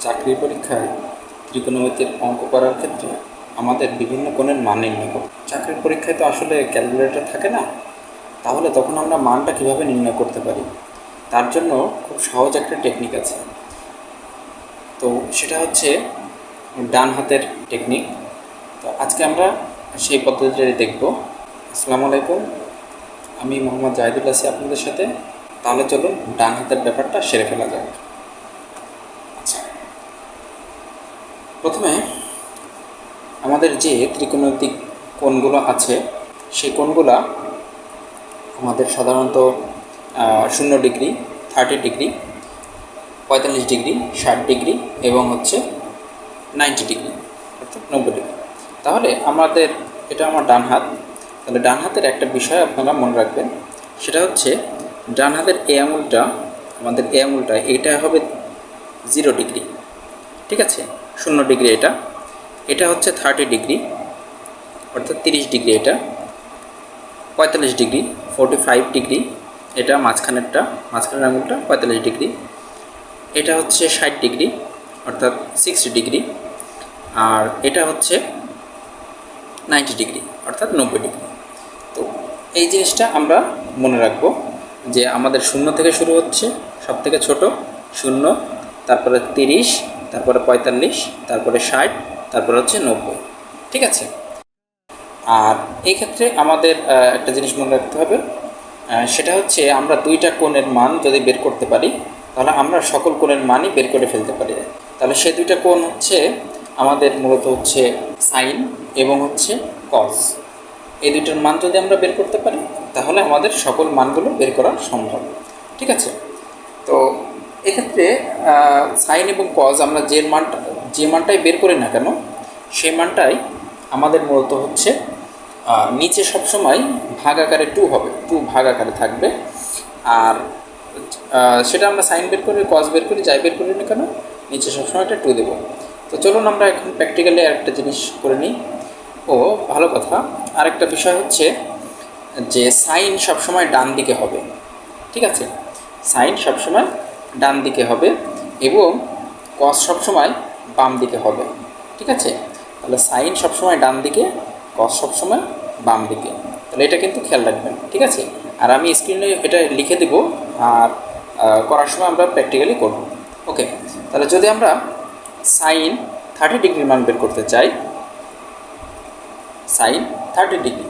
চাকরি পরীক্ষায় ত্রিকোণমিতির অঙ্ক করার ক্ষেত্রে আমাদের বিভিন্ন কোণের মান নির্ণয় হয়। চাকরির পরীক্ষায় তো আসলে ক্যালকুলেটর থাকে না। তাহলে তখন আমরা মানটা কীভাবে নির্ণয় করতে পারি? তার জন্য খুব সহজ একটা টেকনিক আছে। তো সেটা হচ্ছে ডান হাতের টেকনিক তো আজকে আমরা সেই পদ্ধতিটাই দেখব। আসসালামু আলাইকুম। আমি মোহাম্মদ জাহিদুল আছি আপনাদের সাথে। তাহলে চলুন ডান হাতের ব্যাপারটা সেরে ফেলা যাক। প্রথমে আমাদের যে ত্রিকোণমিতিক কোণগুলো আছে, সেই কোণগুলো আমাদের সাধারণত শূন্য ডিগ্রি থার্টি ডিগ্রি, পঁয়তাল্লিশ ডিগ্রি, ষাট ডিগ্রি এবং হচ্ছে নাইনটি ডিগ্রি, অর্থাৎ নব্বই ডিগ্রি। তাহলে আমাদের, এটা আমার ডান হাত। তাহলে ডান হাতের একটা বিষয় আপনারা মনে রাখবেন, সেটা হচ্ছে ডান হাতের এ আঙুলটা, আমাদের এ আঙুলটা এটা হবে জিরো ডিগ্রি, ঠিক আছে? শূন্য ডিগ্রি এটা। এটা হচ্ছে থার্টি ডিগ্রি, অর্থাৎ তিরিশ ডিগ্রি এটা। পঁয়তাল্লিশ ডিগ্রি ফোরটি ফাইভ ডিগ্রি, এটা মাঝখানেরটা, মাঝখানের আঙুলটা পঁয়তাল্লিশ ডিগ্রি। এটা হচ্ছে ষাট ডিগ্রি, অর্থাৎ সিক্সটি ডিগ্রি। আর এটা হচ্ছে নাইনটি ডিগ্রি, অর্থাৎ নব্বই ডিগ্রি। তো এই জিনিসটা আমরা মনে রাখব যে আমাদের শূন্য থেকে শুরু হচ্ছে সব থেকে ছোট, শূন্য, তারপরে তিরিশ তারপরে পঁয়তাল্লিশ, তারপরে ষাট, তারপরে হচ্ছে নব্বই। ঠিক আছে? আর এই ক্ষেত্রে আমাদের একটা জিনিস মনে রাখতে হবে সেটা হচ্ছে আমরা দুইটা কোণের মান যদি বের করতে পারি, তাহলে আমরা সকল কোণের মানই বের করে ফেলতে পারি। তাহলে সেই দুইটা কোণ হচ্ছে আমাদের মূলত হচ্ছে সাইন এবং হচ্ছে কস এই দুইটার মান যদি আমরা বের করতে পারি, তাহলে আমাদের সকল মানগুলো বের করা সম্ভব। ঠিক আছে? এক্ষেত্রে সাইন এবং কজ আমরা যে মানটা, যে মানটাই বের করি না কেন, সেই মানটাই আমাদের মূলত হচ্ছে নিচে সবসময় ভাগ আকারে টু হবে। টু ভাগ আকারে থাকবে। আর সেটা আমরা সাইন বের করি কজ বের করি, যাই বের করি না কেন, নিচে সবসময় একটা টু দেবো। তো চলুন আমরা এখন প্র্যাকটিক্যালি আরেকটা জিনিস করে নিই। ও, ভালো কথা। আরেকটা বিষয় হচ্ছে যে সাইন সবসময় ডান দিকে হবে। ঠিক আছে? সাইন সবসময় ডান দিকে হবে এবং কস সবসময় বাম দিকে হবে, ঠিক আছে? তাহলে সাইন সবসময় ডান দিকে কস সবসময় বাম দিকে। তাহলে এটা কিন্তু খেয়াল রাখবেন, ঠিক আছে? আর আমি স্ক্রিনে এটা লিখে দেব আর করার সময় আমরা প্র্যাকটিক্যালি করব। ওকে তাহলে যদি আমরা সাইন থার্টি ডিগ্রির মান বের করতে চাই সাইন থার্টি ডিগ্রি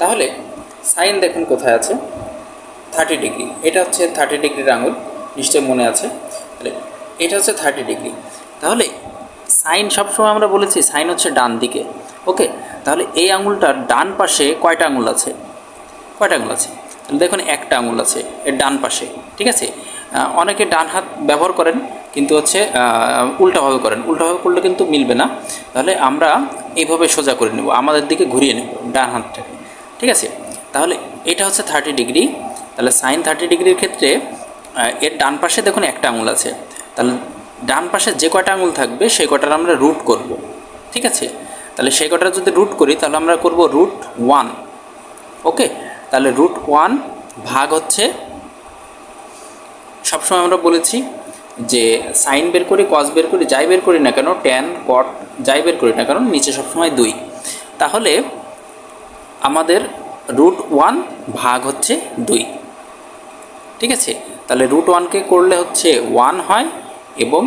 তাহলে সাইন দেখুন কোথায় আছে? থার্টি ডিগ্রি এটা হচ্ছে থার্টি ডিগ্রির আঙুল। নিশ্চয় মনে আছে। তাহলে এটা হচ্ছে থার্টি ডিগ্রি তাহলে সাইন সবসময় আমরা বলেছি সাইন হচ্ছে ডান দিকে। ওকে তাহলে এই আঙুলটার ডান পাশে কয়টা আঙুল আছে? কয়টা আঙুল আছে? দেখুন একটা আঙুল আছে এর ডান পাশে। ঠিক আছে? অনেকে ডান হাত ব্যবহার করেন, কিন্তু হচ্ছে উল্টাভাবে করেন। উল্টাভাবে করলে কিন্তু মিলবে না। তাহলে আমরা এইভাবে সোজা করে নেব। আমাদের দিকে ঘুরিয়ে নেব ডান হাতটাকে। ঠিক আছে? তাহলে এটা হচ্ছে থার্টি ডিগ্রি তাহলে সাইন থার্টি ডিগ্রির ক্ষেত্রে এর ডান পাশে দেখুন একটা আঙুল আছে। তাহলে ডান পাশে যে কয়টা আঙুল থাকবে, সেই কটার আমরা রুট করব। ঠিক আছে? তাহলে সেই কটার যদি রুট করি, তাহলে আমরা করব রুট ওয়ান ওকে? তাহলে রুট ওয়ান ভাগ হচ্ছে, সবসময় আমরা বলেছি যে সাইন বের করি কস বের করি, যাই বের করি না কেন ট্যান কট যাই বের করি না কেন, নিচে সবসময় দুই। তাহলে আমাদের রুট ওয়ান ভাগ হচ্ছে দুই। ঠিক আছে? তাহলে রুট ওয়ানকে করলে হচ্ছে ওয়ান হয় এবং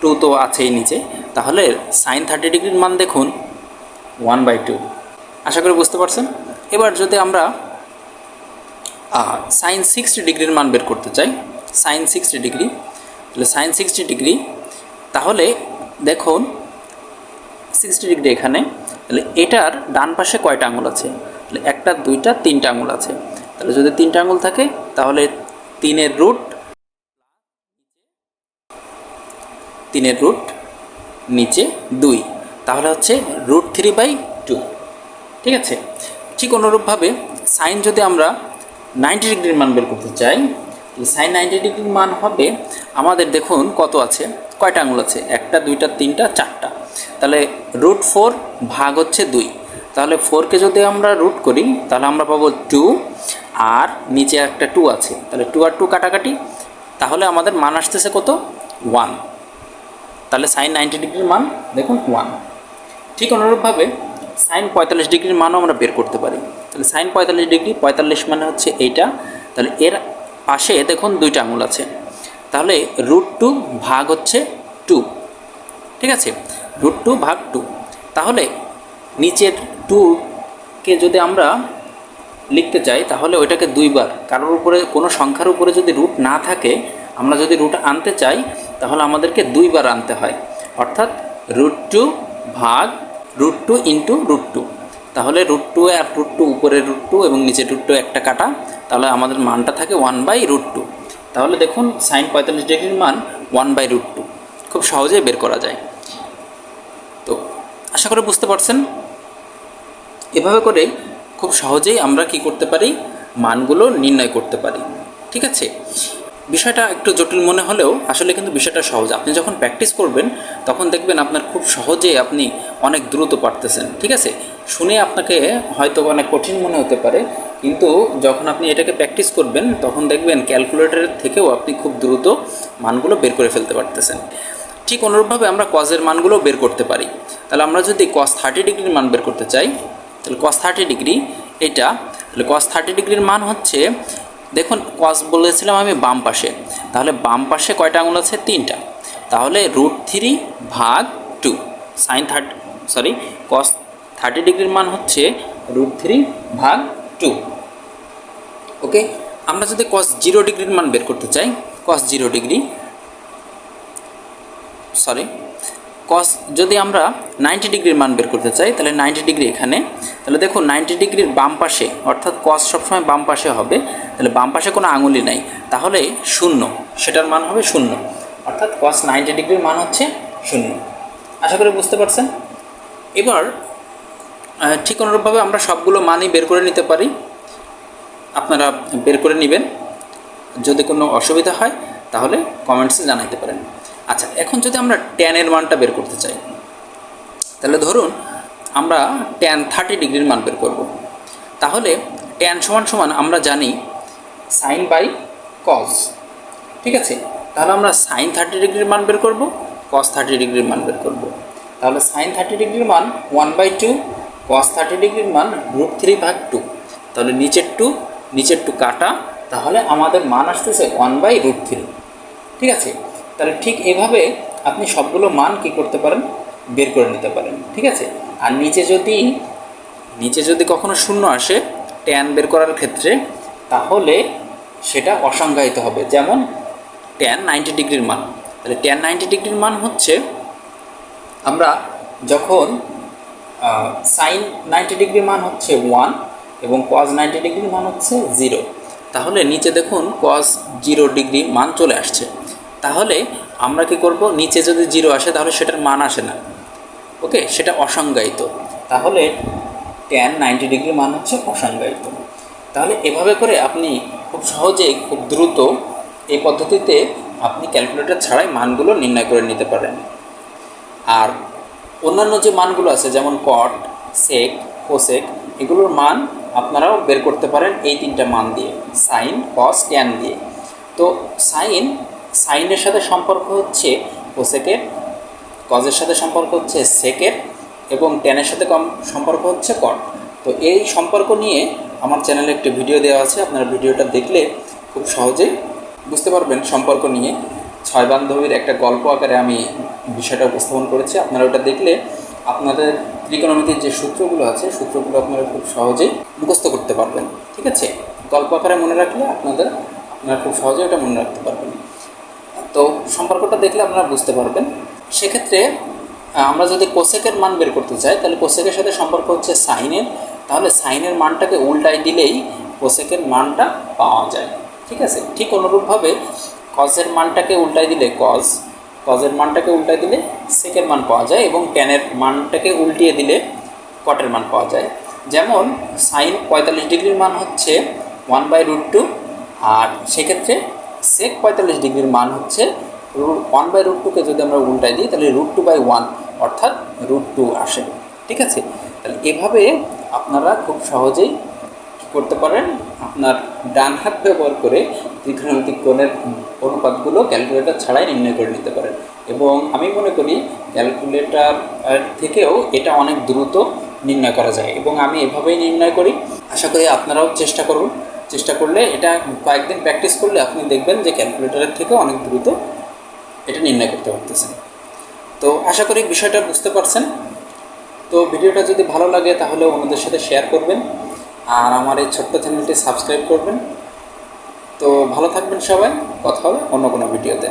টু তো আছেই নিচে। তাহলে সাইন থার্টি ডিগ্রির মান দেখুন ওয়ান বাই টু আশা করি বুঝতে পারছেন? এবার যদি আমরা সাইন সিক্সটি ডিগ্রির মান বের করতে চাই সাইন সিক্সটি ডিগ্রি তাহলে সাইন সিক্সটি ডিগ্রি তাহলে দেখুন সিক্সটি ডিগ্রি এখানে, তাহলে এটার ডান পাশে কয়টা আঙুল আছে? তাহলে একটা, দুইটা, তিনটা আঙুল আছে। তাহলে যদি তিনটা আঙুল থাকে, তাহলে তিনের রুট তিনের রুট নিচে দুই। তাহলে হচ্ছে রুট থ্রি বাই টু। ঠিক আছে? ঠিক অনুরূপভাবে সাইন যদি আমরা নাইনটি ডিগ্রির মান বের করতে চাই সাইন নাইনটি ডিগ্রির মান হবে আমাদের দেখুন কত আছে? কয়টা আঙুল আছে? একটা, দুইটা, তিনটা, চারটা। তাহলে রুট ফোর ভাগ হচ্ছে দুই। তাহলে ফোরকে যদি আমরা রুট করি, তাহলে আমরা পাবো টু আর নিচে একটা টু আছে। তাহলে টু আর টু কাটাকাটি, তাহলে আমাদের মান আসতেছে কত? ওয়ান তাহলে সাইন নাইনটি ডিগ্রির মান, দেখুন ওয়ান ঠিক অনুরূপভাবে সাইন পঁয়তাল্লিশ ডিগ্রির মানও আমরা বের করতে পারি। তাহলে সাইন পঁয়তাল্লিশ ডিগ্রি পঁয়তাল্লিশ মানে হচ্ছে এইটা। তাহলে এর পাশে দেখুন দুইটা আঙুল আছে। তাহলে রুট টু ভাগ হচ্ছে টু ঠিক আছে? রুট টু ভাগ টু তাহলে নিচের টুকে যদি আমরা লিখতে চাই তাহলে ওইটাকে দুইবার। কারোর উপরে, কোনো সংখ্যার উপরে যদি রুট না থাকে, আমরা যদি রুট আনতে চাই, তাহলে আমাদেরকে দুইবার আনতে হয়। অর্থাৎ রুট টু ভাগ root two into root two তাহলে রুট টু আর রুট টু উপরে রুট টু এবং নিচে রুট টু একটা কাটা, তাহলে আমাদের মানটা থাকে ওয়ান বাই রুট টু তাহলে দেখুন সাইন পঁয়তাল্লিশ ডিগ্রির মান ওয়ান বাই রুট টু খুব সহজেই বের করা যায়। তো, আশা করে বুঝতে পারছেন। এভাবে করে খুব সহজেই আমরা কি করতে পারি? মানগুলো নির্ণয় করতে পারি। ঠিক আছে? বিষয়টা একটু জটিল মনে হলেও আসলে কিন্তু বিষয়টা সহজ। আপনি যখন প্র্যাকটিস করবেন, তখন দেখবেন আপনার খুব সহজেই আপনি অনেক দ্রুত পারতেছেন। ঠিক আছে? শুনে আপনাকে হয়তো অনেক কঠিন মনে হতে পারে, কিন্তু যখন আপনি এটাকে প্র্যাকটিস করবেন, তখন দেখবেন ক্যালকুলেটরের থেকেও আপনি খুব দ্রুত মানগুলো বের করে ফেলতে পারতেছেন। ঠিক অনুরূপভাবে আমরা কজের মানগুলো বের করতে পারি। তাহলে আমরা যদি কস থার্টি ডিগ্রির মান বের করতে চাই তাহলে কস থার্টি ডিগ্রি এটা, তাহলে কস থার্টি ডিগ্রির মান হচ্ছে, দেখুন কস বলেছিলাম আমি বাম পাশে, তাহলে বাম পাশে কয়টা আঙুল আছে? তিনটা। তাহলে রুট থ্রি ভাগ two sine thirty sorry cos thirty ডিগ্রির মান হচ্ছে রুট থ্রি ভাগ টু ওকে আমরা যদি কস জিরো ডিগ্রির মান বের করতে চাই cos zero degree sorry cos যদি আমরা নাইনটি ডিগ্রির মান বের করতে চাই, তাহলে নাইনটি ডিগ্রি এখানে। তাহলে দেখুন নাইনটি ডিগ্রির বাম পাশে, অর্থাৎ কস সবসময় বাম পাশে হবে, তাহলে বাম পাশে কোনো আঙুলি নাই। তাহলে শূন্য, সেটার মান হবে শূন্য। অর্থাৎ কস নাইনটি ডিগ্রির মান হচ্ছে শূন্য। আশা করি বুঝতে পারছেন? এবার ঠিক অনুরূপভাবে আমরা সবগুলো মানই বের করে নিতে পারি। আপনারা বের করে নেবেন। যদি কোনো অসুবিধা হয়, তাহলে কমেন্টসে জানাইতে পারেন। আচ্ছা এখন যদি আমরা ট্যানের মানটা বের করতে চাই, তাহলে ধরুন আমরা ট্যান থার্টি ডিগ্রির মান বের করব। তাহলে ট্যান সমান সমান আমরা জানি সাইন বাই কজ ঠিক আছে? তাহলে আমরা সাইন থার্টি ডিগ্রির মান বের করব কস থার্টি ডিগ্রির মান বের করব। তাহলে সাইন থার্টি ডিগ্রির মান one by two cos thirty ডিগ্রির মান রুট থ্রি ভাগ টু তাহলে নিচের টু নিচের টু কাটা, তাহলে আমাদের মান আসতেছে ওয়ান বাই রুট থ্রি ঠিক আছে? তাহলে ঠিক এভাবে আপনি সবগুলো মান কি করতে পারেন? বের করে নিতে পারেন, ঠিক আছে? আর নিচে যদি নিচে যদি কখনো শূন্য আসে ট্যান বের করার ক্ষেত্রে, তাহলে সেটা অসংজ্ঞায়িত হবে। যেমন ট্যান নাইনটি ডিগ্রির মান। তাহলে ট্যান নাইনটি ডিগ্রির মান হচ্ছে, আমরা যখন সাইন নাইনটি ডিগ্রির মান হচ্ছে ওয়ান এবং কজ নাইনটি ডিগ্রির মান হচ্ছে জিরো তাহলে নিচে দেখুন কজ জিরো ডিগ্রি মান চলে আসছে। তাহলে আমরা কি করব? নিচে যদি জিরো আসে, তাহলে সেটার মান আসে না। ওকে? সেটা অসংজ্ঞায়িত। তাহলে ট্যান নাইনটি ডিগ্রি মান হচ্ছে অসংজ্ঞায়িত। তাহলে এভাবে করে আপনি খুব সহজেই, খুব দ্রুত এই পদ্ধতিতে আপনি ক্যালকুলেটর ছাড়াই মানগুলো নির্ণয় করে নিতে পারেন। আর অন্যান্য যে মানগুলো আছে, যেমন কট সেক কোসেক এগুলোর মান আপনারাও বের করতে পারেন এই তিনটা মান দিয়ে সাইন কস ট্যান দিয়ে। তো সাইন সাইনের সাথে সম্পর্ক হচ্ছে কোসেকের, কজের সাথে সম্পর্ক হচ্ছে সেকের এবং ট্যানের সাথে কম সম্পর্ক হচ্ছে কট তো এই সম্পর্ক নিয়ে আমার চ্যানেলে একটি ভিডিও দেওয়া আছে, আপনারা ভিডিওটা দেখলে খুব সহজেই বুঝতে পারবেন সম্পর্ক নিয়ে। ছয় বান্ধবীর একটা গল্প আকারে আমি বিষয়টা উপস্থাপন করেছি, আপনারা ওটা দেখলে আপনাদের ত্রিকোণমিতির যে সূত্রগুলো আছে, সূত্রগুলো আপনারা খুব সহজেই মুখস্থ করতে পারবেন, ঠিক আছে? গল্প আকারে মনে রাখলে আপনাদের, আপনারা খুব সহজেই ওটা মনে রাখতে পারবেন। তো সম্পর্কটা দেখলে আপনারা বুঝতে পারবেন। সেক্ষেত্রে আমরা যদি কোসেকের মান বের করতে চাই, তাহলে কোসেকের সাথে সম্পর্ক হচ্ছে সাইনের। তাহলে সাইনের মানটাকে উল্টাই দিলেই কোসেকের মানটা পাওয়া যায়। ঠিক আছে? ঠিক অনুরূপভাবে কজের মানটাকে উল্টাই দিলে কজ কজের মানটাকে উল্টাই দিলে সেকের মান পাওয়া যায় এবং ট্যানের মানটাকে উল্টিয়ে দিলে কটের মান পাওয়া যায়। যেমন সাইন পঁয়তাল্লিশ ডিগ্রির মান হচ্ছে ওয়ান বাই রুট টু আর সেক্ষেত্রে সেক পঁয়তাল্লিশ ডিগ্রির মান হচ্ছে ওয়ান বাই রুট টুকে যদি আমরা উল্টাই দিই, তাহলে রুট টু বাই ওয়ান অর্থাৎ রুট টু আসে। ঠিক আছে? তাহলে এভাবে আপনারা খুব সহজেই করতে পারেন? আপনার ডান হাত ব্যবহার করে ত্রিকোণমিতিক কোণের অনুপাতগুলো ক্যালকুলেটর ছাড়াই নির্ণয় করে নিতে পারেন। এবং আমি মনে করি ক্যালকুলেটর থেকেও এটা অনেক দ্রুত নির্ণয় করা যায়। এবং আমি এভাবেই নির্ণয় করি। আশা করি আপনারাও চেষ্টা করুন। চেষ্টা করলে এটা কয়েকদিন প্র্যাকটিস করলে আপনি দেখবেন যে ক্যালকুলেটরের থেকে অনেক দ্রুত এটা নির্ণয় করতে পারতেছেন। তো আশা করি বিষয়টা বুঝতে পারছেন। তো ভিডিওটা যদি ভালো লাগে তাহলে অন্যদের সাথে শেয়ার করবেন আর আমার এই ছোট্ট চ্যানেলটি সাবস্ক্রাইব করবেন। তো ভালো থাকবেন সবাই। কথা হবে অন্য কোনো ভিডিওতে।